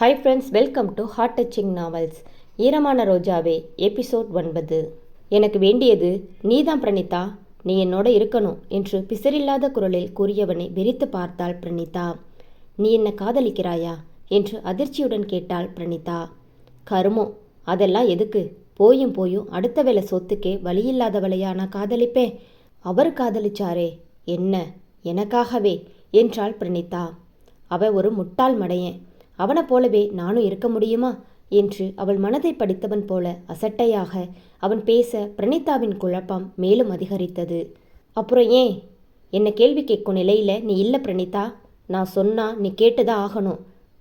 Hi friends welcome to heart touching novels Eeramana Rojave episode ஒன்பது. எனக்கு வேண்டியது நீதான் பிரணீதா நீ என்னோட இருக்கணும் என்று பிசரில்லாத குரலில் கூறியவனை வெறித்து பார்த்தாள் பிரணீதா. நீ என்ன காதலிக்கிறாயா? என்று அதிர்ச்சியுடன் கேட்டாள் பிரணீதா. கருமோ அதெல்லாம் எதுக்கு? போயும் போயும் அடுத்த வேளை சொத்துக்கே வழியில்லாதவளையா நான் காதலிப்பேன் அவர் காதலிச்சாரே என்ன? எனக்காகவே? என்றாள் பிரணீதா. அவ ஒரு முட்டாள் மடையன். அவனைப் போலவே நானும் இருக்க முடியுமா? என்று அவள் மனதை படித்தவன் போல அசட்டையாக அவன் பேச பிரணீதாவின் குழப்பம் மேலும் அதிகரித்தது. அப்புறம் ஏன்? என்ன கேள்வி கேட்கும் நிலையில நீ இல்லை பிரணீதா? நான் சொன்னா நீ கேட்டுதான் ஆகணும்.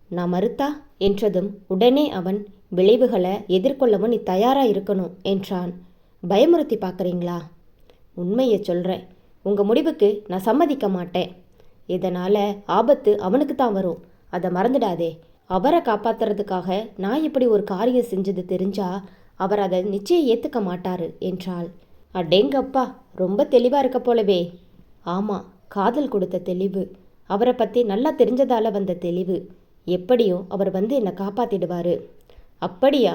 நான் மறுத்தா? என்றதும் உடனே அவன் விளைவுகளை எதிர்கொள்ளவும் நீ தயாரா இருக்கணும் என்றான். பயமுறுத்தி பார்க்குறீங்களா? உண்மையை சொல்கிறேன் உங்கள் முடிவுக்கு நான் சம்மதிக்க மாட்டேன். இதனால் ஆபத்து அவனுக்கு தான் வரும். அதை மறந்துடாதே. அவரை காப்பாத்துறதுக்காக நான் இப்படி ஒரு காரியம் செஞ்சது தெரிஞ்சா அவர் அதை நிச்சயம் ஏற்றுக்க மாட்டாரு என்றாள். அடேங்கப்பா ரொம்ப தெளிவாக இருக்க போலவே. ஆமாம் காதல் கொடுத்த தெளிவு. அவரை பற்றி நல்லா தெரிஞ்சதால் வந்த தெளிவு. எப்படியும் அவர் வந்து என்னை காப்பாற்றிடுவார் அப்படியா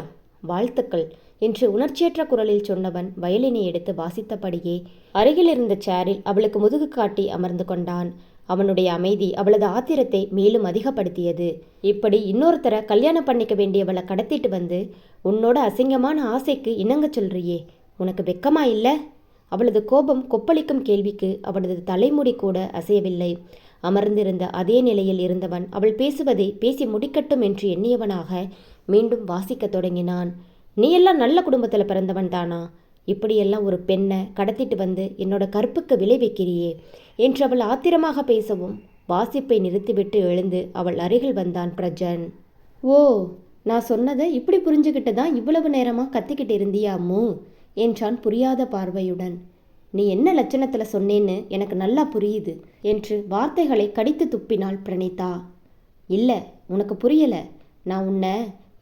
வாழ்த்துக்கள் என்று உணர்ச்சியற்ற குரலில் சொன்னவன் வயலினை எடுத்து வாசித்தபடியே அருகில் இருந்த சேரில் அவளுக்கு முதுகு காட்டி அமர்ந்து கொண்டான். அவனுடைய அமைதி அவளது ஆத்திரத்தை மேலும் அதிகப்படுத்தியது. இப்படி இன்னொருத்தரை கல்யாணம் பண்ணிக்க வேண்டியவளை கடத்திட்டு வந்து உன்னோட அசிங்கமான ஆசைக்கு இணங்க சொல்றியே உனக்கு வெக்கமா இல்லை? அவளது கோபம் கொப்பளிக்கும் கேள்விக்கு அவளது தலைமுடி கூட அசையவில்லை. அமர்ந்திருந்த அதே நிலையில் இருந்தவன் அவள் பேசுவதை பேசி முடிக்கட்டும் என்று எண்ணியவனாக மீண்டும் வாசிக்கத் தொடங்கினான். நீ எல்லாம் நல்ல குடும்பத்தில் பிறந்தவன் தானா? இப்படியெல்லாம் ஒரு பெண்ணை கடத்திட்டு வந்து என்னோட கற்புக்கு விளைவிக்கிறியே என்று அவள் ஆத்திரமாக பேசவும் வாசிப்பை நிறுத்திவிட்டு எழுந்து அவள் அருகில் வந்தான் பிரஜன். ஓ நான் சொன்னதை இப்படி புரிஞ்சுக்கிட்டு தான் இவ்வளவு நேரமாக கத்திக்கிட்டு இருந்தியா அம்மு என்றான் புரியாத பார்வையுடன். நீ என்ன லட்சணத்தில் சொன்னேன்னு எனக்கு நல்லா புரியுது என்று வார்த்தைகளை கடித்து துப்பினாள் பிரணிதா. இல்லை உனக்கு புரியலை. நான் உன்னை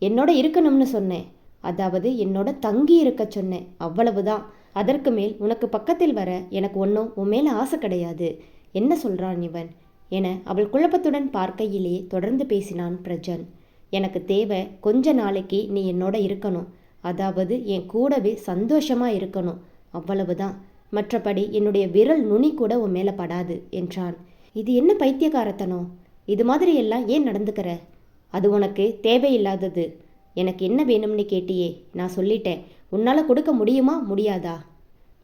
என்னோட இருக்கணும்னு சொன்னேன். அதாவது என்னோட தங்கி இருக்க சொன்னேன். அவ்வளவுதான். அதற்கு மேல் உனக்கு பக்கத்தில் வர எனக்கு ஒன்றும் உன் மேலே ஆசை கிடையாது. என்ன சொல்கிறான் இவன்? என அவள் குழப்பத்துடன் பார்க்கையிலே தொடர்ந்து பேசினான் பிரஜன். எனக்கு தேவை கொஞ்ச நாளைக்கு நீ என்னோட இருக்கணும். அதாவது என் கூடவே சந்தோஷமாக இருக்கணும். அவ்வளவுதான். மற்றபடி என்னுடைய விரல் நுனி கூட உன் மேலே படாது என்றான். இது என்ன பைத்தியகாரத்தனம் இது மாதிரி எல்லாம் ஏன் நடந்துக்கிற? அது உனக்கு தேவையில்லாதது. எனக்கு என்ன வேணும்னு கேட்டியே நான் சொல்லிட்டேன். உன்னால் கொடுக்க முடியுமா? முடியாதா?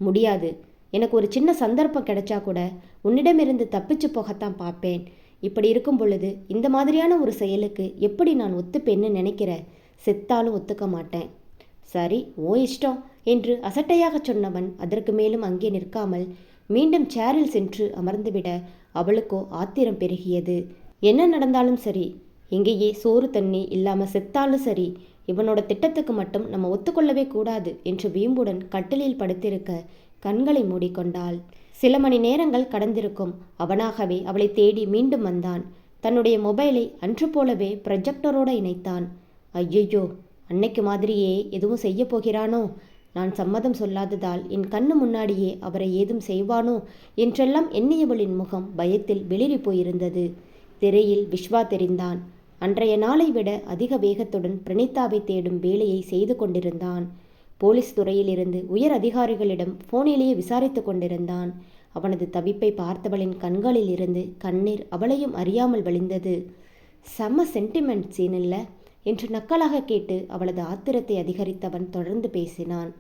முடியாது. எனக்கு ஒரு சின்ன சந்தர்ப்பம் கிடைச்சா கூட உன்னிடமிருந்து தப்பிச்சு போகத்தான் பார்ப்பேன். இப்படி இருக்கும் பொழுது இந்த மாதிரியான ஒரு செயலுக்கு எப்படி நான் ஒத்துப்பேன்னு நினைக்கிற? செத்தாலும் ஒத்துக்க மாட்டேன். சரி ஓ இஷ்டம் என்று அசட்டையாக சொன்னவன் அதற்கு மேலும் அங்கே நிற்காமல் மீண்டும் சேரில் சென்று அமர்ந்துவிட அவளுக்கோ ஆத்திரம் பெருகியது. என்ன நடந்தாலும் சரி எங்கேயே சோறு தண்ணி இல்லாமல் செத்தாலும் சரி இவனோட திட்டத்துக்கு மட்டும் நம்ம ஒத்துக்கொள்ளவே கூடாது என்று வீம்புடன் கட்டிலில் படுத்திருக்க கண்களை மூடிக்கொண்டாள். சில மணி நேரங்கள் கடந்திருக்கும். அவனாகவே அவளை தேடி மீண்டும் வந்தான். தன்னுடைய மொபைலை அன்று போலவே ப்ரொஜெக்டரோடு இணைத்தான். ஐயையோ அன்னைக்கு மாதிரியே எதுவும் செய்ய போகிறானோ? நான் சம்மதம் சொல்லாததால் என் கண்ணு முன்னாடியே அவரை ஏதும் செய்வானோ? என்றெல்லாம் எண்ணியவளின் முகம் பயத்தில் வெளிரி போயிருந்தது. திரையில் விஸ்வா தெரிந்தான். அன்றைய நாளை விட அதிக வேகத்துடன் பிரணீதாவை தேடும் வேலையை செய்து கொண்டிருந்தான். போலீஸ் துறையிலிருந்து உயர் அதிகாரிகளிடம் போனிலேயே விசாரித்து கொண்டிருந்தான். அவனது தவிப்பை பார்த்தவளின் கண்களில் இருந்து கண்ணீர் அவளையும் அறியாமல் வழிந்தது. செம்ம சென்டிமெண்ட் சீன் இல்லை என்று நக்கலாக கேட்டு அவளது ஆத்திரத்தை அதிகரித்தவன் தொடர்ந்து பேசினான்.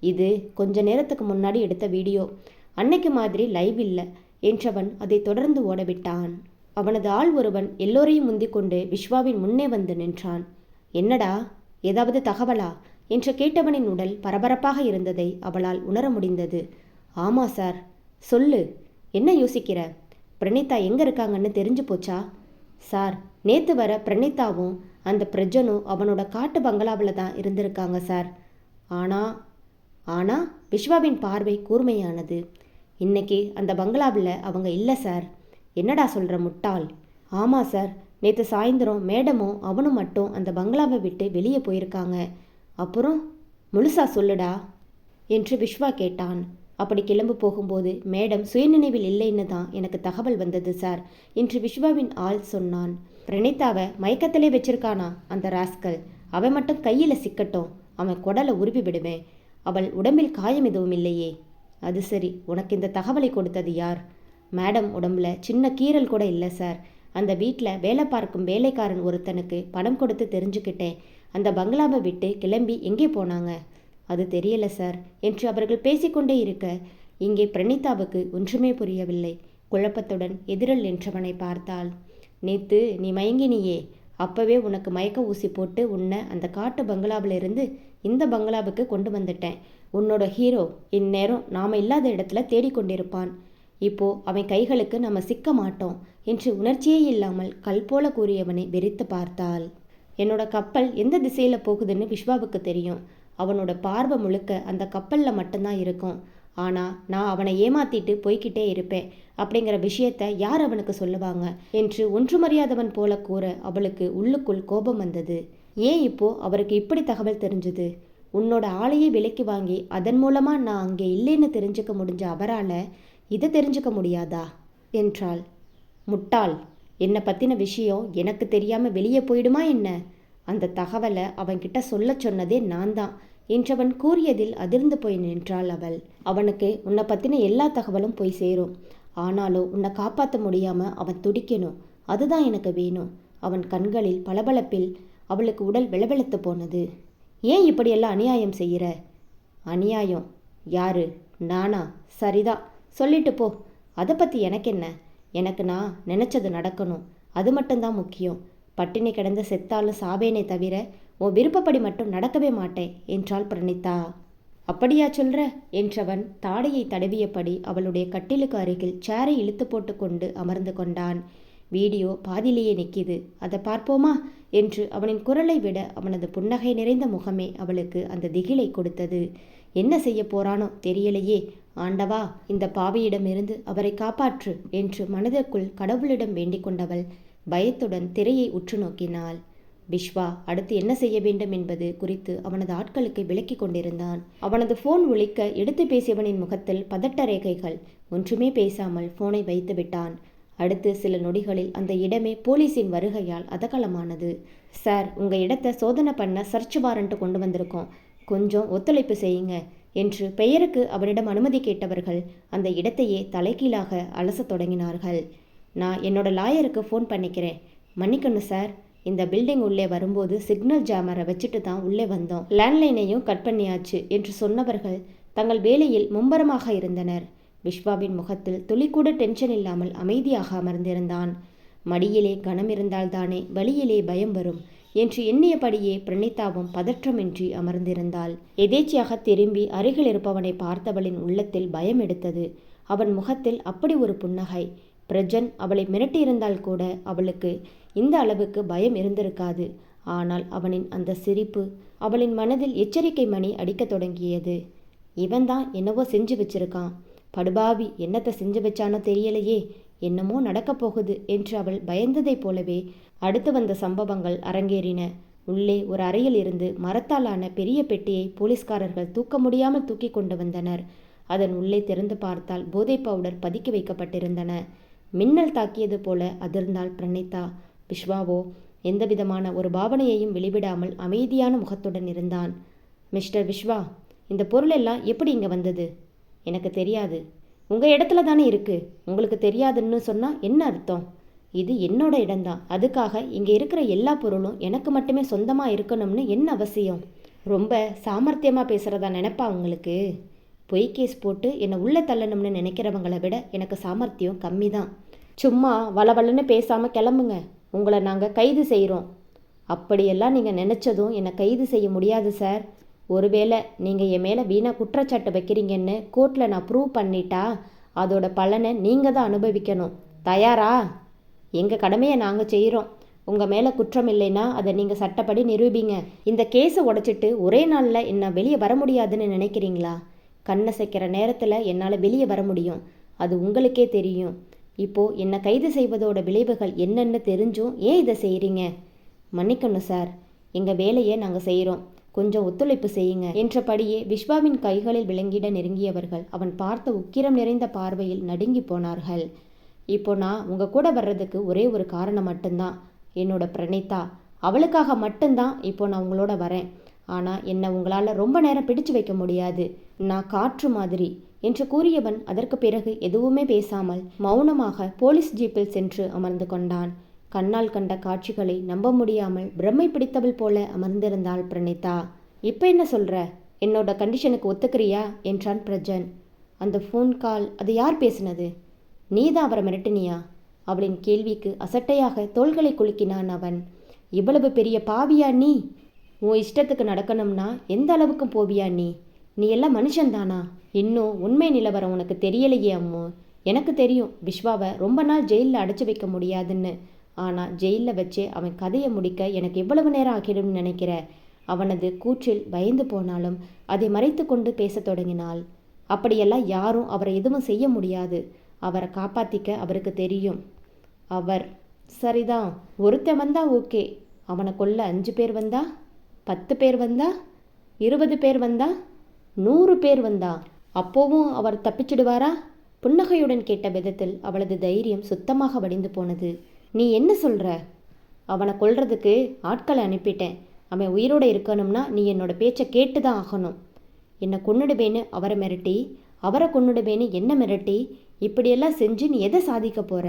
இது கொஞ்ச நேரத்துக்கு முன்னாடி எடுத்த வீடியோ. அன்னைக்கு மாதிரி லைவ் இல்லை என்றவன் அதை தொடர்ந்து ஓடவிட்டான். அவனது ஆள் ஒருவன் எல்லோரையும் முந்திக் கொண்டு விஸ்வாவின் முன்னே வந்து நின்றான். என்னடா ஏதாவது தகவலா? என்று கேட்டவனின் உடல் பரபரப்பாக இருந்ததை அவளால் உணர முடிந்தது. ஆமா சார். சொல்லு. என்ன யோசிக்கிற? பிரணீதா எங்க இருக்காங்கன்னு தெரிஞ்சு போச்சா? சார் நேத்து வர பிரணீதாவும் அந்த பிரஜனும் அவனோட காட்டு பங்களாவில் தான் இருந்திருக்காங்க சார். ஆனா ஆனா விஸ்வாவின் பார்வை கூர்மையானது. இன்னைக்கு அந்த பங்களாவில் அவங்க இல்லை சார். என்னடா சொல்கிற முட்டாள்? ஆமாம் சார் நேற்று சாயந்தரம் மேடமும் அவனும் மட்டும் அந்த பங்களாவை விட்டு வெளியே போயிருக்காங்க. அப்புறம் முழுசா சொல்லுடா? என்று விஸ்வா கேட்டான். அப்படி கிளம்பு போகும்போது மேடம் சுயநினைவில் இல்லைன்னு தான் எனக்கு தகவல் வந்தது சார் என்று விஸ்வாவின் ஆள் சொன்னான். பிரணீதாவை மயக்கத்திலே வச்சிருக்கானா அந்த ராஸ்கல்? அவன் மட்டும் கையில் சிக்கட்டும் அவன் குடலை உருவி விடுவேன் அவள் உடம்பில் காயம் எதுவும் இல்லையே. அது சரி உனக்கு இந்த தகவலை கொடுத்தது யார்? மேடம் உடம்புல சின்ன கீறல் கூட இல்லை சார். அந்த வீட்டில் வேலை பார்க்கும் வேலைக்காரன் ஒருத்தனுக்கு பணம் கொடுத்து தெரிஞ்சுக்கிட்டேன். அந்த பங்களாவை விட்டு கிளம்பி எங்கே போனாங்க? அது தெரியல சார் என்று அவர்கள் பேசிக்கொண்டே இருக்க இங்கே பிரணீதாவுக்கு ஒன்றுமே புரியவில்லை. குழப்பத்துடன் எதிரல் நின்றவனை பார்த்தாள். நேத்து நீ மயங்கினியே. அப்பவே உனக்கு மயக்க ஊசி போட்டு உன்னை அந்த காட்டு பங்களாவிலிருந்து இந்த பங்களாவுக்கு கொண்டு வந்துட்டேன். உன்னோட ஹீரோ இந்நேரம் நாம இல்லாத இடத்துல தேடிக்கொண்டிருப்பான். இப்போ அவன் கைகளுக்கு நம்ம சிக்க மாட்டோம் என்று உணர்ச்சியே இல்லாமல் கல் போல கூறியவனை வெறித்து பார்த்தாள். என்னோட கப்பல் எந்த திசையில போகுதுன்னு விஸ்வாவுக்கு தெரியும். அவனோட பார்வை முழுக்க அந்த கப்பலில் மட்டும்தான் இருக்கும். ஆனால் நான் அவனை ஏமாத்திட்டு போய்க்கிட்டே இருப்பேன் அப்படிங்கிற விஷயத்த யார் அவனுக்கு சொல்லுவாங்க என்று ஒன்றுமறியாதவன் போல கூற அவளுக்கு உள்ளுக்குள் கோபம் வந்தது. ஏன் இப்போ அவருக்கு இப்படி தகவல் தெரிஞ்சது? உன்னோட ஆளையே விலைக்கு வாங்கி அதன் மூலமா நான் அங்கே இல்லைன்னு தெரிஞ்சுக்க முடிஞ்ச அவரால் இதை தெரிஞ்சுக்க முடியாதா? என்றாள். முட்டாள் என்னை பற்றின விஷயம் எனக்கு தெரியாமல் வெளியே போயிடுமா என்ன? அந்த தகவலை அவன்கிட்ட சொல்ல சொன்னதே நான் தான் என்றவன் கூறியதில் அதிர்ந்து போய் நின்றாள் அவள். அவனுக்கு உன்னை பற்றின எல்லா தகவலும் போய் சேரும். ஆனாலும் உன்னை காப்பாற்ற முடியாமல் அவன் துடிக்கணும். அதுதான் எனக்கு வேணும். அவன் கண்களில் பளபளப்பில் அவளுக்கு உடல் விளவெழுத்து போனது. ஏன் இப்படியெல்லாம் அநியாயம் செய்கிற? அநியாயம்? யாரு? நானா? சரிதான். சொல்லிட்டு போ. அதை பற்றி எனக்கு என்ன? எனக்கு நான் நினச்சது நடக்கணும். அது மட்டும்தான் முக்கியம். பட்டினி கிடந்த செத்தாலும் சாவேனே தவிர உன் விருப்பப்படி மட்டும் நடக்கவே மாட்டேன் என்றாள் பிரணீதா. அப்படியா சொல்ற? என்றவன் தாடையை தடவியபடி அவளுடைய கட்டிலுக்கு அருகில் சேரை இழுத்து போட்டுக்கொண்டு அமர்ந்து கொண்டான். வீடியோ பாதியிலேயே நிற்கிது அதை பார்ப்போமா? என்று அவனின் குரலை விட அவனது புன்னகை நிறைந்த முகமே அவளுக்கு அந்த திகிலை கொடுத்தது. என்ன செய்ய போறானோ தெரியலையே. ஆண்டவா இந்த பாவியிடமிருந்து அவரை காப்பாற்று என்று மனதிற்குள் கடவுளிடம் வேண்டிக் கொண்டவள் பயத்துடன் திரையை உற்று நோக்கினாள். பிஷ்வா அடுத்து என்ன செய்ய வேண்டும் என்பது குறித்து அவனது ஆட்களுக்கு விளக்கி கொண்டிருந்தான். அவனது போன் ஒழிக்க எடுத்து பேசியவனின் முகத்தில் பதட்ட ரேகைகள். ஒன்றுமே பேசாமல் போனை வைத்து விட்டான். அடுத்து சில நொடிகளில் அந்த இடமே போலீஸின் வருகையால் அதகலமானது. சார் உங்க இடத்தை சோதனை பண்ண சர்ச் வாரண்ட் கொண்டு வந்திருக்கோம். கொஞ்சம் ஒத்துழைப்பு செய்யுங்க என்று பெயருக்கு அவனிடம் அனுமதி கேட்டவர்கள் அந்த இடத்தையே தலைகீழாக அலசத் தொடங்கினார்கள். நான் என்னோட லாயருக்கு ஃபோன் பண்ணிக்கிறேன். மன்னிக்கணும் சார். இந்த பில்டிங் உள்ளே வரும்போது சிக்னல் ஜாமரை வச்சுட்டு தான் உள்ளே வந்தோம். லேண்ட்லைனையும் கட் பண்ணியாச்சு என்று சொன்னவர்கள் தங்கள் வேலையில் மும்பரமாக இருந்தனர். விஸ்வாவின் முகத்தில் துளிக்கூட டென்ஷன் இல்லாமல் அமைதியாக அமர்ந்திருந்தான். மடியிலே கனம் இருந்தால்தானே வழியிலே பயம் வரும். என்று எண்ணியபடியே பிரணீதாவும் பதற்றமின்றி அமர்ந்திருந்தாள். எதேச்சியாக திரும்பி அருகில் இருப்பவனை பார்த்தவளின் உள்ளத்தில் பயம் எடுத்தது. அவன் முகத்தில் அப்படி ஒரு புன்னகை. பிரஜன் அவளை மிரட்டியிருந்தால் கூட அவளுக்கு இந்த அளவுக்கு பயம் இருந்திருக்காது. ஆனால் அவனின் அந்த சிரிப்பு அவளின் மனதில் எச்சரிக்கை மணி அடிக்கத் தொடங்கியது. இவன்தான் என்னவோ செஞ்சு வச்சிருக்கான். படுபாவி என்னத்தை செஞ்சு வச்சானோ தெரியலையே. என்னமோ நடக்கப் போகுது என்று அவள் பயந்ததைப் போலவே அடுத்து வந்த சம்பவங்கள் அரங்கேறின. உள்ளே ஒரு அறையில் இருந்து மரத்தாலான பெரிய பெட்டியை போலீஸ்காரர்கள் தூக்க முடியாமல் தூக்கி கொண்டு வந்தனர். அதன் உள்ளே திறந்து பார்த்தால் போதை பவுடர் பதுக்கி வைக்கப்பட்டிருந்தன. மின்னல் தாக்கியது போல அதிர்ந்தாள் பிரணீதா. விஸ்வாவோ எந்தவிதமான ஒரு பாவனையையும் வெளிவிடாமல் அமைதியான முகத்துடன் இருந்தான். மிஸ்டர் விஸ்வா இந்த பொருளெல்லாம் எப்படி இங்கே வந்தது? எனக்கு தெரியாது. உங்கள் இடத்துல தானே இருக்குது உங்களுக்கு தெரியாதுன்னு சொன்னால் என்ன அர்த்தம்? இது என்னோட இடம்தான். அதுக்காக இங்கே இருக்கிற எல்லா பொருளும் எனக்கு மட்டுமே சொந்தமாக இருக்கணும்னு என்ன அவசியம்? ரொம்ப சாமர்த்தியமாக பேசுகிறதா நினைப்பா உங்களுக்கு? பொய் கேஸ் போட்டு என்னை உள்ளே தள்ளணும்னு நினைக்கிறவங்கள விட எனக்கு சாமர்த்தியம் கம்மி தான் சும்மா வளவலன்னு பேசாமல் கிளம்புங்க. உங்களை நாங்கள் கைது செய்கிறோம் அப்படியெல்லாம் நீங்கள் நினச்சதும் என்னை கைது செய்ய முடியாது சார். ஒருவேளை நீங்கள் என் மேலே வீணாக குற்றச்சாட்டு வைக்கிறீங்கன்னு கோர்ட்டில் நான் ப்ரூவ் பண்ணிட்டா அதோட பலனை நீங்கள் தான் அனுபவிக்கணும். தயாரா? எங்கள் கடமையை நாங்கள் செய்கிறோம் உங்கள் மேலே குற்றம் இல்லைன்னா அதை நீங்கள் சட்டப்படி நிரூபிங்க. இந்த கேஸை உடைச்சிட்டு ஒரே நாளில் என்ன வெளியே வர முடியாதுன்னு நினைக்கிறீங்களா? கண்ணை சேர்க்கிற நேரத்தில் என்னால் வெளியே வர முடியும். அது உங்களுக்கே தெரியும். இப்போது என்னை கைது செய்வதோட விளைவுகள் என்னென்னு தெரிஞ்சும் ஏன் இதை செய்கிறீங்க மன்னிக்கணும் சார். எங்கள் வேலையை நாங்கள் செய்கிறோம் கொஞ்சம் ஒத்துழைப்பு செய்யுங்க என்றபடியே விஸ்வாவின் கைகளில் விளங்கிட நெருங்கியவர்கள் அவன் பார்த்த உக்கிரம் நிறைந்த பார்வையில் நடுங்கி போனார்கள். இப்போ நான் உங்க கூட வர்றதுக்கு ஒரே ஒரு காரணம் மட்டும்தான். என்னோட பிரணீதா. அவளுக்காக மட்டும்தான் இப்போ நான் உங்களோட வரேன். ஆனால் என்னை உங்களால் ரொம்ப நேரம் பிடிச்சு வைக்க முடியாது. நான் காற்று மாதிரி என்று கூறியவன் அதற்கு பிறகு எதுவுமே பேசாமல் மௌனமாக போலீஸ் ஜீப்பில் சென்று அமர்ந்து கொண்டான். கண்ணால் கண்ட காட்சிகளை நம்ப முடியாமல் பிரம்மை பிடித்தவள் போல அமர்ந்திருந்தாள் பிரணீதா. இப்போ என்ன சொல்கிற என்னோட கண்டிஷனுக்கு ஒத்துக்கிறியா? என்றான் பிரஜன். அந்த ஃபோன் கால் அது யார் பேசினது? நீ தான் அவரை மிரட்டினியா? அவளின் கேள்விக்கு அசட்டையாக தோள்களை குலுக்கினான் அவன். இவ்வளவு பெரிய பாவியா நீ? உன் இஷ்டத்துக்கு நடக்கணும்னா எந்த அளவுக்கு போவியா நீ? நீ எல்லாம் மனுஷன்தானா? இன்னும் உண்மை நிலவரம் உனக்கு தெரியலையே அம்மு. எனக்கு தெரியும் விஸ்வாவை ரொம்ப நாள் ஜெயிலில் அடைச்சி வைக்க முடியாதுன்னு. ஆனால் ஜெயிலில் வச்சு அவன் கதையை முடிக்க எனக்கு எவ்வளவு நேரம் ஆகிடும்னு நினைக்கிற? அவனது கூற்றில் பயந்து போனாலும் அதை மறைத்து கொண்டு பேசத் தொடங்கினாள். அப்படியெல்லாம் யாரும் அவரை எதுவும் செய்ய முடியாது. அவரை காப்பாற்றிக்க அவருக்கு தெரியும். அவர் சரிதான் ஒருத்தன் வந்தா ஓகே. அவனை கொல்ல அஞ்சு பேர் வந்தா? பத்து பேர் வந்தா? இருபது பேர் வந்தா? நூறு பேர் வந்தா? அப்போவும் அவர் தப்பிச்சிடுவாரா? புன்னகையுடன் கேட்ட விதத்தில் அவளது தைரியம் சுத்தமாக வடிந்து போனது. நீ என்ன சொல்கிற அவனை கொல்றதுக்கு ஆட்களை அனுப்பிட்டேன். அவன் உயிரோட இருக்கணும்னா நீ என்னோட பேச்சை கேட்டு தான் ஆகணும். என்னை கொன்னுடுவேன்னு அவரை மிரட்டி அவரை கொன்னுடுவேன்னு என்ன மிரட்டி இப்படியெல்லாம் செஞ்சு நீ எதை சாதிக்க போகிற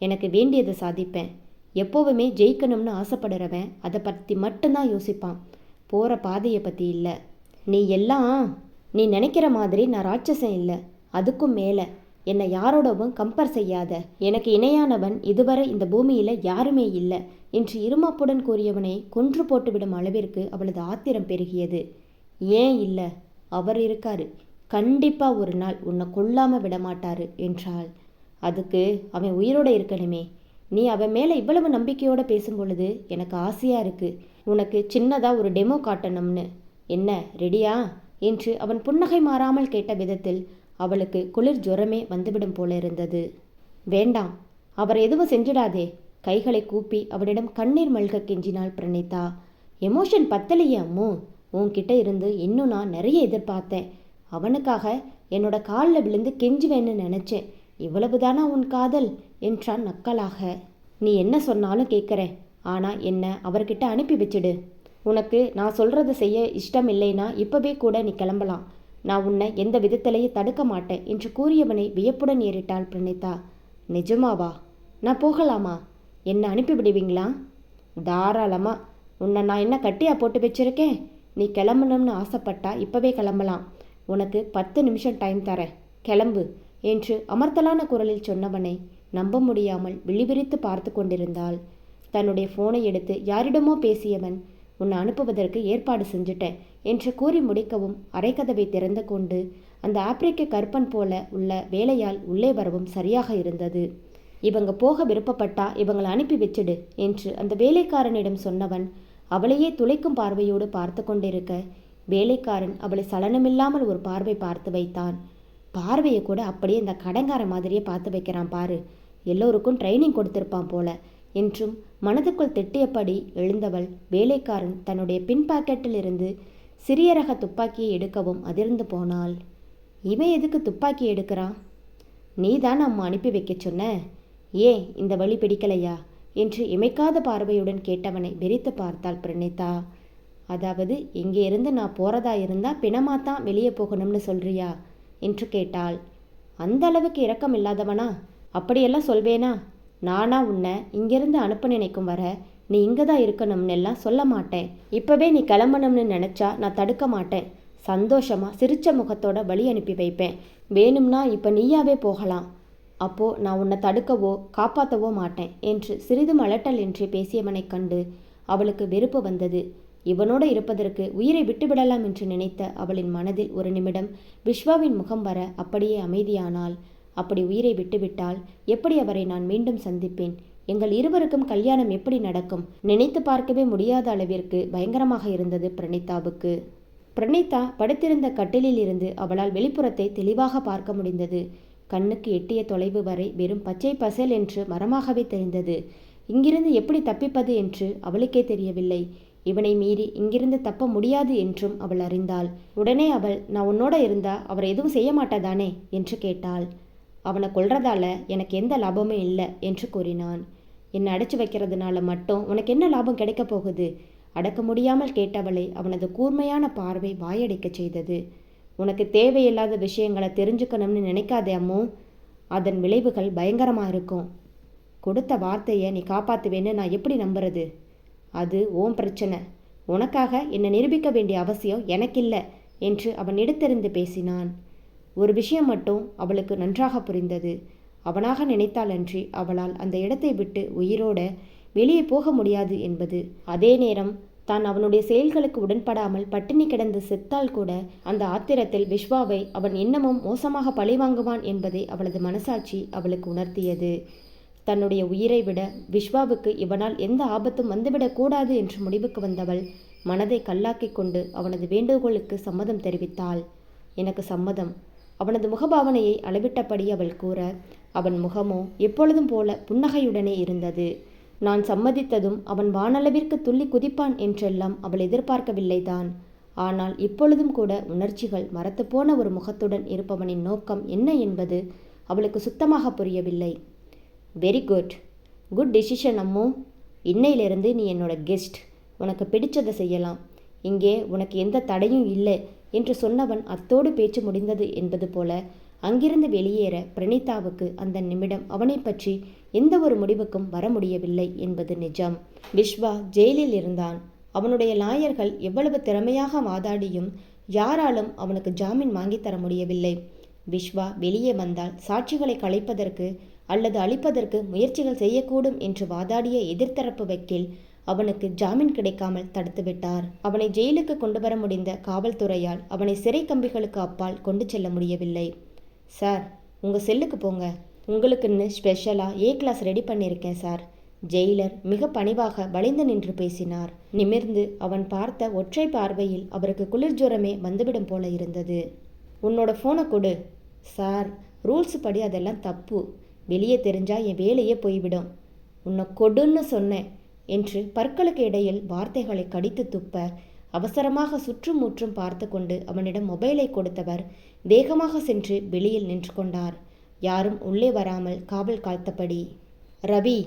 எனக்கு வேண்டியதை சாதிப்பேன். எப்போவுமே ஜெயிக்கணும்னு ஆசைப்படுறவன் அதை பற்றி மட்டும்தான் யோசிப்பான். போகிற பாதையை பற்றி இல்லை. நீ எல்லாம் நீ நினைக்கிற மாதிரி நான் ராட்சசன் இல்லை. அதுக்கும் மேலே. என்னை யாரோடவும் கம்பேர் செய்யாத. எனக்கு இணையானவன் இதுவரை இந்த பூமியில் யாருமே இல்லை என்று இருமாப்புடன் கூறியவனை கொன்று போட்டுவிடும் அளவிற்கு அவளது ஆத்திரம் பெருகியது. ஏன் இல்லை? அவர் இருக்காரு. கண்டிப்பா ஒரு நாள் உன்னை கொல்லாம விடமாட்டாரு என்றாள். அதுக்கு அவன் உயிரோட இருக்கணுமே. நீ அவன் மேலே இவ்வளவு நம்பிக்கையோட பேசும் பொழுது எனக்கு ஆசையா இருக்கு. உனக்கு சின்னதா ஒரு டெமோ காட்டணும்னு. என்ன ரெடியா என்று அவன் புன்னகை மாறாமல் கேட்ட விதத்தில் அவளுக்கு குளிர் ஜுரமே வந்துவிடும் போல இருந்தது வேண்டாம் அவர் எதுவும் செஞ்சிடாதே கைகளை கூப்பி அவனிடம் கண்ணீர் மல்க கெஞ்சினாள் பிரணீதா. எமோஷன் பத்தலையே அம்மு. உன்கிட்ட இருந்து இன்னும் நான் நிறைய எதிர்பார்த்தேன். அவனுக்காக என்னோட காலில் விழுந்து கெஞ்சுவேன்னு நினச்சேன். இவ்வளவுதானா உன் காதல்? என்றான் நக்கலாக. நீ என்ன சொன்னாலும் கேட்குறேன் ஆனால் என்ன அவர்கிட்ட அனுப்பி வச்சிடு. உனக்கு நான் சொல்கிறத செய்ய இஷ்டம் இல்லைன்னா இப்போவே கூட நீ கிளம்பலாம். நான் உன்னை எந்த விதத்திலையும் தடுக்க மாட்டேன் என்று கூறியவனை வியப்புடன் ஏறிட்டாள் பிரணீதா. நிஜமாவா? நான் போகலாமா? என்னை அனுப்பி விடுவீங்களா? தாராளமா. உன்னை நான் என்ன கட்டியா போட்டு வச்சிருக்கேன்? நீ கிளம்பணும்னு ஆசைப்பட்டா இப்போவே கிளம்பலாம். உனக்கு பத்து நிமிஷம் டைம் தரேன். கிளம்பு என்று அமர்த்தலான குரலில் சொன்னவனை நம்ப முடியாமல் விழிவிரித்து பார்த்து கொண்டிருந்தாள். தன்னுடைய ஃபோனை எடுத்து யாரிடமோ பேசியவன் உன்னை அனுப்புவதற்கு ஏற்பாடு செஞ்சுட்டேன். என்று கூறி முடிக்கவும் அரைக்கதவை திறந்து கொண்டு அந்த ஆப்பிரிக்க கற்பன் போல உள்ள வேலையால் உள்ளே வரவும் சரியாக இருந்தது. இவங்க போக விருப்பப்பட்டா இவங்களை அனுப்பி வச்சிடு என்று அந்த வேலைக்காரனிடம் சொன்னவன் அவளையே துளைக்கும் பார்வையோடு பார்த்து கொண்டிருக்க வேலைக்காரன் அவளை சலனமில்லாமல் ஒரு பார்வை பார்த்து வைத்தான். பார்வையை கூட அப்படியே இந்த கடங்கார மாதிரியே பார்த்து வைக்கிறான் பாரு. எல்லோருக்கும் ட்ரைனிங் கொடுத்திருப்பான் போல என்றும் மனதுக்குள் திட்டியபடி எழுந்தவள் வேலைக்காரன் தன்னுடைய பின் பாக்கெட்டில் இருந்து சிறிய ரக துப்பாக்கியை எடுக்கவும் அதிர்ந்து போனாள். இவன் எதுக்கு துப்பாக்கி எடுக்கிறான் நீ தான் அம்மா அனுப்பி வைக்க சொன்ன. ஏன் இந்த வழி பிடிக்கலையா? என்று இமைக்காத பார்வையுடன் கேட்டவனை வெறித்து பார்த்தாள் பிரணீதா. அதாவது இங்கே இருந்து நான் இருந்தால் பிணமாக தான் வெளியே போகணும்னு சொல்றியா? என்று கேட்டாள். அந்த அளவுக்கு இரக்கம் இல்லாதவனா? அப்படியெல்லாம் சொல்வேனா? நானா உன்னை இங்கிருந்து அனுப்ப நினைக்கும் வர நீ இங்கே தான் இருக்கணும்னு எல்லாம் சொல்ல மாட்டேன். இப்போவே நீ கிளம்பணும்னு நினச்சா நான் தடுக்க மாட்டேன். சந்தோஷமாக சிரித்த முகத்தோட வழி அனுப்பி வைப்பேன். வேணும்னா இப்போ நீயாவே போகலாம். அப்போ நான் உன்னை தடுக்கவோ காப்பாற்றவோ மாட்டேன் என்று சிறிதும் அலட்டல் என்று பேசியவனைக் கண்டு அவளுக்கு வெறுப்பு வந்தது. இவனோடு இருப்பதற்கு உயிரை விட்டுவிடலாம் என்று நினைத்த அவளின் மனதில் ஒரு நிமிடம் விஸ்வாவின் முகம் வர அப்படியே அமைதியானாள் அப்படி உயிரை விட்டுவிட்டால் எப்படி அவரை நான் மீண்டும் சந்திப்பேன்? எங்கள் இருவருக்கும் கல்யாணம் எப்படி நடக்கும்? நினைத்து பார்க்கவே முடியாத அளவிற்கு பயங்கரமாக இருந்தது பிரணீதாவுக்கு. பிரணீதா படுத்திருந்த கட்டிலில் இருந்து அவளால் வெளிப்புறத்தை தெளிவாக பார்க்க முடிந்தது. கண்ணுக்கு எட்டிய தொலைவு வரை வெறும் பச்சை பசேல் என்று மரமாகவே தெரிந்தது. இங்கிருந்து எப்படி தப்பிப்பது என்று அவளுக்கே தெரியவில்லை. இவனை மீறி இங்கிருந்து தப்ப முடியாது என்றும் அவள் அறிந்தாள். உடனே அவள் நான் உன்னோட இருந்தா அவர் எதுவும் செய்ய மாட்டாதானே? என்று கேட்டாள். அவனை கொல்றதால எனக்கு எந்த லாபமும் இல்லை என்று கூறினான். என்னை அடைச்சி வைக்கிறதுனால மட்டும் உனக்கு என்ன லாபம் கிடைக்கப் போகுது? அடக்க முடியாமல் கேட்டவளை அவனது கூர்மையான பார்வை வாயடைக்கச் செய்தது. உனக்கு தேவையில்லாத விஷயங்களை தெரிஞ்சுக்கணும்னு நினைக்காதே அம்மு. அதன் விளைவுகள் பயங்கரமாக இருக்கும். கொடுத்த வார்த்தையை நீ காப்பாற்றுவேன்னு நான் எப்படி நம்புறது? அது ஓம் பிரச்சனை. உனக்காக என்னை நிரூபிக்க வேண்டிய அவசியம் எனக்கில்லை என்று அவன் எடுத்தெறிந்து பேசினான். ஒரு விஷயம் மட்டும் அவளுக்கு நன்றாக புரிந்தது. அவனாக நினைத்தாலன்றி அவளால் அந்த இடத்தை விட்டு உயிரோட வெளியே போக முடியாது என்பது. அதே நேரம் தான் அவனுடைய செயல்களுக்கு உடன்படாமல் பட்டினி கிடந்து செத்தால் கூட அந்த ஆத்திரத்தில் விஸ்வாவை அவன் இன்னமும் மோசமாக பழிவாங்குவான் என்பதை அவளது மனசாட்சி அவளுக்கு உணர்த்தியது. தன்னுடைய உயிரை விட விஸ்வாவுக்கு இவனால் எந்த ஆபத்தும் வந்துவிடக்கூடாது என்று முடிவுக்கு வந்தவள் மனதை கல்லாக்கிக் கொண்டு அவனது வேண்டுகோளுக்கு சம்மதம் தெரிவித்தாள். எனக்கு சம்மதம் அவனது முகபாவனையை அளவிட்டபடி அவள் கூற அவன் முகமோ எப்பொழுதும் போல புன்னகையுடனே இருந்தது. நான் சம்மதித்ததும் அவன் வானளவிற்கு துள்ளி குதிப்பான் என்றெல்லாம் அவள் எதிர்பார்க்கவில்லைதான். ஆனால் இப்பொழுதும் கூட உணர்ச்சிகள் மரத்துப்போன ஒரு முகத்துடன் இருப்பவனின் நோக்கம் என்ன என்பது அவளுக்கு சுத்தமாக புரியவில்லை. Very good good decision Ammu. இன்னையிலிருந்து நீ என்னோட கெஸ்ட் உனக்கு பிடிச்சதை செய்யலாம். இங்கே உனக்கு எந்த தடையும் இல்லை என்று சொன்னவன் அத்தோடு பேச்சு முடிந்தது என்பது போல அங்கிருந்து வெளியேற பிரணீதாவுக்கு அந்த நிமிடம் அவனை பற்றி எந்த ஒரு முடிவுக்கும் வர முடியவில்லை என்பது நிஜம். விஸ்வா ஜெயிலில் இருந்தான். அவனுடைய லாயர்கள் எவ்வளவு திறமையாக வாதாடியும் யாராலும் அவனுக்கு ஜாமீன் வாங்கி தர முடியவில்லை. விஸ்வா வெளியே வந்தால் சாட்சிகளை கலைப்பதற்கு அல்லது அழிப்பதற்கு முயற்சிகள் செய்யக்கூடும் என்று வாதாடிய எதிர்த்தரப்பு வக்கீல் அவனுக்கு ஜாமீன் கிடைக்காமல் தடுத்துவிட்டார் அவனை ஜெயிலுக்கு கொண்டு வர முடிந்த காவல்துறையால் அவனை சிறை கம்பிகளுக்கு அப்பால் கொண்டு செல்ல முடியவில்லை. சார் உங்கள் செல்லுக்கு போங்க. உங்களுக்குன்னு ஸ்பெஷலாக ஏ கிளாஸ் ரெடி பண்ணியிருக்கேன் சார். ஜெயிலர் மிக பணிவாக வளைந்து நின்று பேசினார். நிமிர்ந்து அவன் பார்த்த ஒற்றை பார்வையில் அவருக்கு குளிர் ஜுரமே வந்துவிடும் போல இருந்தது. உன்னோட ஃபோனை கொடு. சார் ரூல்ஸ் படி அதெல்லாம் தப்பு. வெளியே தெரிஞ்சால் என் வேலையே போய்விடும். உன்னை கொடுன்னு சொன்னேன். என்று பற்களுக்கு இடையில் வார்த்தைகளை கடித்து துப்ப அவசரமாக சுற்றும் முற்றும் பார்த்து கொண்டு அவனிடம் மொபைலை கொடுத்தவர் வேகமாக சென்று வெளியில் நின்று கொண்டார். யாரும் உள்ளே வராமல் காவல் காத்தபடி ரவி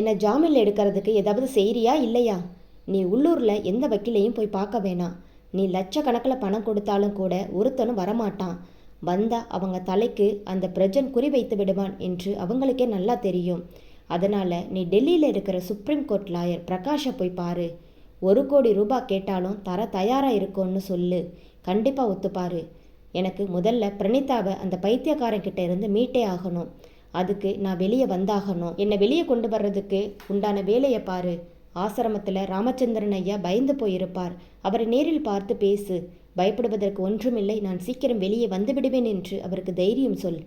என்னை ஜாமீன் எடுக்கிறதுக்கு ஏதாவது செய்கிறியா இல்லையா? நீ உள்ளூரில் எந்த வக்கீலையும் போய் பார்க்க வேணாம். நீ லட்சக்கணக்கில் பணம் கொடுத்தாலும் கூட ஒருத்தனும் வரமாட்டான். வந்தால் அவங்க தலைக்கு அந்த பிரஜன் குறிவைத்து விடுவான் என்று அவங்களுக்கே நல்லா தெரியும். அதனால் நீ டெல்லியில் இருக்கிற சுப்ரீம் கோர்ட் லாயர் பிரகாஷை போய் பாரு. ஒரு கோடி ரூபாய் கேட்டாலும் தர தயாராக இருக்கும்னு சொல்லு. கண்டிப்பாக ஒத்துப்பாரு. எனக்கு முதல்ல பிரணீதாவை அந்த பைத்தியக்காரங்கிட்ட இருந்து மீட்டே ஆகணும். அதுக்கு நான் வெளியே வந்தாகணும். என்னை வெளியே கொண்டு வர்றதுக்கு உண்டான வேலையை பாரு. ஆசிரமத்தில் ராமச்சந்திரன் ஐயா பயந்து போயிருப்பார். அவரை நேரில் பார்த்து பேசு. பயப்படுவதற்கு ஒன்றுமில்லை. நான் சீக்கிரம் வெளியே வந்து விடுவேன் என்று அவருக்கு தைரியம் சொல்.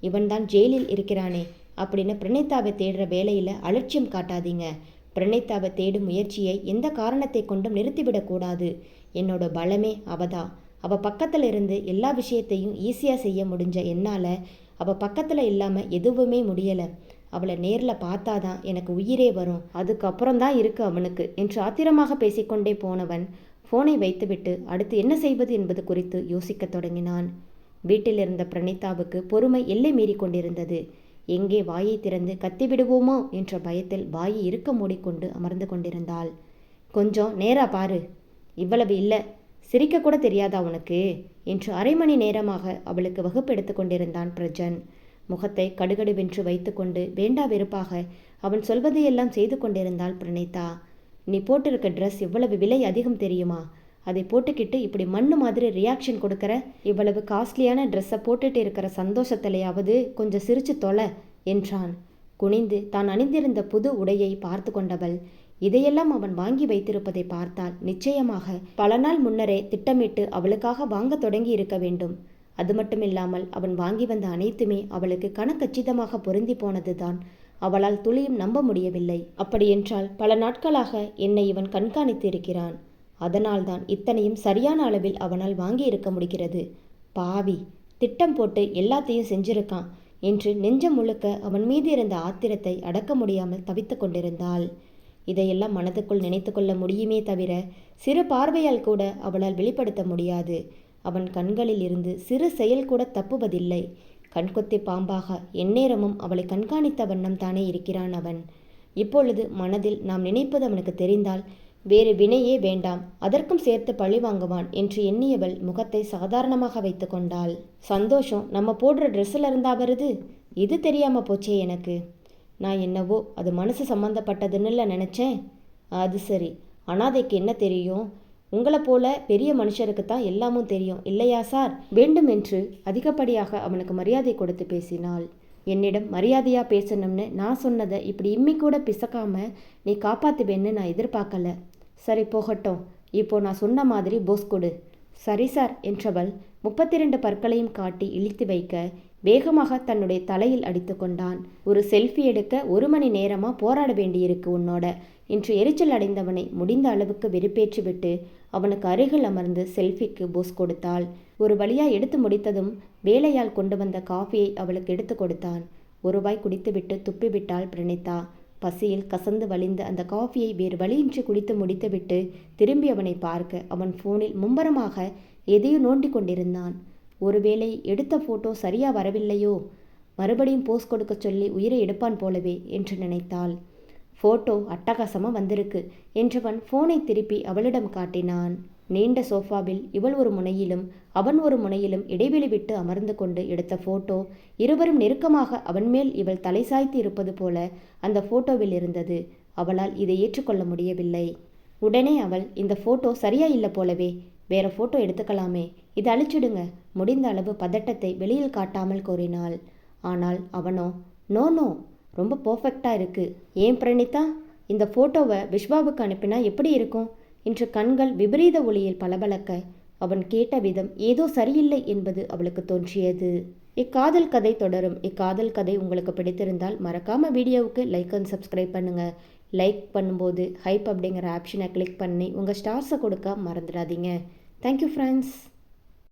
இவன்தான் ஜெயிலில் இருக்கிறானே. அப்படின்னு பிரணீதாவை தேடுற வேலையில் அலட்சியம் காட்டாதீங்க. பிரணீதாவை தேடும் முயற்சியை எந்த காரணத்தை கொண்டும் நிறுத்திவிடக்கூடாது. என்னோட பலமே அவதான் அவள் பக்கத்தில் இருந்து எல்லா விஷயத்தையும் ஈஸியாக செய்ய முடிஞ்ச என்னால் அவள் பக்கத்தில் இல்லாமல் எதுவுமே முடியலை. அவளை நேரில் பார்த்தாதான் எனக்கு உயிரே வரும். அதுக்கப்புறம் தான் இருக்கு அவனுக்கு என்று ஆத்திரமாக பேசிக்கொண்டே போனவன் ஃபோனை வைத்துவிட்டு அடுத்து என்ன செய்வது என்பது குறித்து யோசிக்கத் தொடங்கினான். வீட்டில் இருந்த பிரணீதாவுக்கு பொறுமை எல்லை மீறி கொண்டிருந்தது எங்கே வாயை திறந்து கத்திவிடுவோமோ? என்ற பயத்தில் வாயை இருக்க மூடிக்கொண்டு அமர்ந்து கொண்டிருந்தாள். கொஞ்சம் நேரா பாரு. இவ்வளவு இல்லை. சிரிக்கக்கூட தெரியாதா உனக்கு? என்று அரை மணி நேரமாக அவளுக்கு வகுப்பு எடுத்து கொண்டிருந்தான் பிரஜன். முகத்தை கடுகடுவென்று வைத்துக்கொண்டு வேண்டா வெறுப்பாக அவன் சொல்வதையெல்லாம் செய்து கொண்டிருந்தாள் பிரணீதா. நீ போட்டிருக்க ட்ரெஸ் இவ்வளவு விலை அதிகம் தெரியுமா? அதை போட்டுக்கிட்டு இப்படி மண்ணு மாதிரி ரியாக்ஷன் கொடுக்குற இவ்வளவு காஸ்ட்லியான ட்ரெஸ்ஸை போட்டுட்டு இருக்கிற சந்தோஷத்திலையாவது கொஞ்சம் சிரிச்சு தொலை என்றான். குனிந்து தான் அணிந்திருந்த புது உடையை பார்த்து கொண்டவள். இதையெல்லாம் அவன் வாங்கி வைத்திருப்பதை பார்த்தால் நிச்சயமாக பல நாள் முன்னரே திட்டமிட்டு அவளுக்காக வாங்க தொடங்கி இருக்க வேண்டும். அது மட்டுமில்லாமல் அவன் வாங்கி வந்த அனைத்துமே அவளுக்கு கணக்கச்சிதமாக பொருந்தி போனதுதான். அவளால் துளியும் நம்ப முடியவில்லை. அப்படியென்றால் பல நாட்களாக என்னை இவன் கண்காணித்து இருக்கிறான். அதனால்தான் இத்தனையும் சரியான அளவில் அவனால் வாங்கி இருக்க முடிகிறது. பாவி திட்டம் போட்டு எல்லாத்தையும் செஞ்சிருக்கான் என்று நெஞ்சம் முழுக்க அவன் மீது இருந்த ஆத்திரத்தை அடக்க முடியாமல் தவித்து கொண்டிருந்தாள். இதையெல்லாம் மனதுக்குள் நினைத்து கொள்ள முடியுமே தவிர சிறு பார்வையால் கூட அவளால் வெளிப்படுத்த முடியாது. அவன் கண்களில் இருந்து சிறு செயல் கூட தப்புவதில்லை. கண்கொத்தி பாம்பாக எந்நேரமும் அவளை கண்காணித்த வண்ணம் தானே இருக்கிறான் அவன். இப்பொழுது மனதில் நாம் நினைப்பது அவனுக்கு தெரிந்தால் வேறு வினையே வேண்டாம் அதற்கும் சேர்த்து பழி வாங்குவான் என்று எண்ணியவள் முகத்தை சாதாரணமாக வைத்து கொண்டாள். சந்தோஷம் நம்ம போடுற ட்ரெஸ்ஸில் இருந்தா வருது? இது தெரியாம போச்சே எனக்கு. நான் என்னவோ அது மனசு சம்மந்தப்பட்டதுன்னுல நினச்சேன். அது சரி அனாதைக்கு என்ன தெரியும்? உங்களை போல பெரிய மனுஷருக்கு தான் எல்லாமும் தெரியும் இல்லையா சார்? வேண்டும் என்று அதிகப்படியாக அவனுக்கு மரியாதை கொடுத்து பேசினாள். என்னிடம் மரியாதையா பேசணும்னு நான் சொன்னதை இப்படி இம்மி கூட பிசக்காம நீ காப்பாத்துவேன்னு நான் எதிர்பார்க்கல. சரி போகட்டும். இப்போ நான் சொன்ன மாதிரி போஸ் கொடு. சரி சார் என்றவள் முப்பத்தி ரெண்டு பற்களையும் காட்டி இழித்து வைக்க வேகமாக தன்னுடைய தலையில் அடித்து கொண்டான். ஒரு செல்ஃபி எடுக்க ஒரு மணி நேரமா போராட வேண்டியிருக்கு உன்னோட என்று எரிச்சல் அடைந்தவனை முடிந்த அளவுக்கு வெறுப்பேற்றி விட்டு அவனுக்கு அருகில் அமர்ந்து செல்ஃபிக்கு போஸ் கொடுத்தாள். ஒரு வழியா எடுத்து முடித்ததும் வேலையால் கொண்டு வந்த காஃபியை அவளுக்கு எடுத்து கொடுத்தான். ஒருவாய் குடித்துவிட்டு துப்பிவிட்டாள் பிரணீதா. பசியில் கசந்து வழிந்த அந்த காஃபியை வேறு வழியின்றி குடித்து முடித்துவிட்டு திரும்பி அவனை பார்க்க அவன் ஃபோனில் மும்பரமாக எதையோ நோண்டிக் கொண்டிருந்தான். ஒருவேளை எடுத்த போட்டோ சரியா வரவில்லையோ? மறுபடியும் போஸ் கொடுக்க சொல்லி உயிரை எடுப்பான் போலவே என்று நினைத்தாள். ஃபோட்டோ அட்டகாசமாக வந்திருக்கு என்றவன் ஃபோனை திருப்பி அவளிடம் காட்டினான். நீண்ட சோஃபாவில் இவள் ஒரு முனையிலும் அவன் ஒரு முனையிலும் இடைவெளி விட்டு அமர்ந்து கொண்டு எடுத்த போட்டோ இருவரும் நெருக்கமாக அவன் மேல் இவள் தலை சாய்த்து இருப்பது போல அந்த போட்டோவில் இருந்தது. அவளால் இதை ஏற்றுக்கொள்ள முடியவில்லை. உடனே அவள் இந்த போட்டோ சரியா இல்லை போலவே வேற போட்டோ எடுத்துக்கலாமே இதை அழிச்சிடுங்க முடிந்த அளவு பதட்டத்தை வெளியில் காட்டாமல் கூறினாள். ஆனால் அவனோ நோ நோ ரொம்ப பர்ஃபெக்டாக இருக்கு ஏன் பிரணீதா? இந்த ஃபோட்டோவை விஸ்வாவுக்கு அனுப்பினா எப்படி இருக்கும்? இன்று கண்கள் விபரீத ஒளியில் பளபளக்க அவன் கேட்ட விதம் ஏதோ சரியில்லை என்பது அவளுக்கு தோன்றியது. இக்காதல் கதை தொடரும். இக்காதல் கதை உங்களுக்கு பிடித்திருந்தால் மறக்காம வீடியோவுக்கு லைக் அண்ட் சப்ஸ்கிரைப் பண்ணுங்க. லைக் பண்ணும்போது ஹைப் அப்படிங்கிற ஆப்ஷனை கிளிக் பண்ணி உங்கள் ஸ்டார்ஸை கொடுக்க மறந்துடாதீங்க. Thank you friends